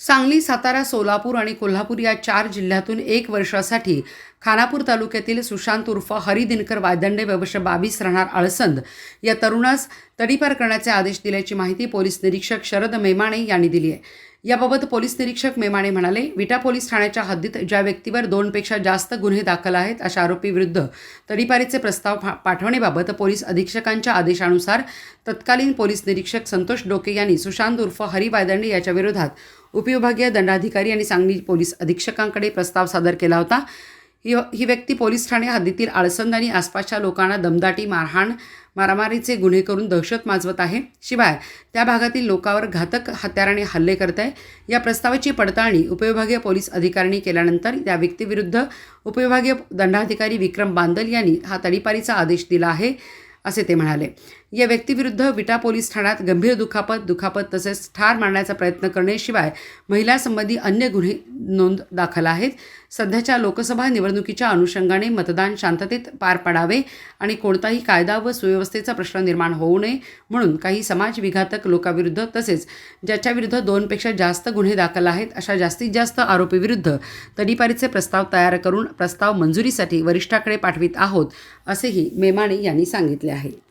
सांगली सातारा सोलापूर आणि कोल्हापूर या चार जिल्ह्यातून एक वर्षासाठी खानापूर तालुक्यातील सुशांत उर्फ हरिदिनकर वायदंडे वर्ष बावीस राहणार आळसंद या तरुणास तडीपार करण्याचे आदेश दिल्याची माहिती पोलीस निरीक्षक शरद मेमाणे यांनी दिली आहे. याबाबत पोलीस निरीक्षक मेमाणे म्हणाले विटा पोलीस ठाण्याच्या हद्दीत ज्या व्यक्तीवर दोनपेक्षा जास्त गुन्हे दाखल आहेत अशा आरोपीविरुद्ध तडीपारीचे प्रस्ताव फा- पाठवण्याबाबत पोलीस अधीक्षकांच्या आदेशानुसार तत्कालीन पोलीस निरीक्षक संतोष डोके यांनी सुशांत उर्फ हरी वायदंडे याच्या विरोधात उपविभागीय दंडाधिकारी आणि सांगली पोलीस अधीक्षकांकडे प्रस्ताव सादर केला होता. ही ही व्यक्ती पोलीस ठाणे हद्दीतील आळसंद आणि आसपासच्या लोकांना दमदाटी मारहाण मारामारीचे गुन्हे करून दहशत माजवत आहे. शिवाय त्या भागातील लोकांवर घातक हत्याराने हल्ले करत आहे. या प्रस्तावाची पडताळणी उपविभागीय पोलीस अधिकाऱ्यांनी केल्यानंतर त्या व्यक्तीविरुद्ध उपविभागीय दंडाधिकारी विक्रम बांदल यांनी हा तडीपारीचा आदेश दिला आहे असे ते म्हणाले. या व्यक्तीविरुद्ध विटा पोलीस ठाण्यात गंभीर दुखापत दुखापत तसेच ठार मारण्याचा प्रयत्न करण्याशिवाय महिलासंबंधी अन्य गुन्हे नोंद दाखल आहेत. सध्याच्या लोकसभा निवडणुकीच्या अनुषंगाने मतदान शांततेत पार पाडावे आणि कोणताही कायदा व सुव्यवस्थेचा प्रश्न निर्माण होऊ नये म्हणून काही समाजविघातक लोकांविरुद्ध तसेच ज्याच्याविरुद्ध दोनपेक्षा जास्त गुन्हे दाखल आहेत अशा जास्तीत जास्त आरोपीविरुद्ध तडीपारीचे प्रस्ताव तयार करून प्रस्ताव मंजुरीसाठी वरिष्ठाकडे पाठवित आहोत असेही मेमाणे यांनी सांगितले आहे.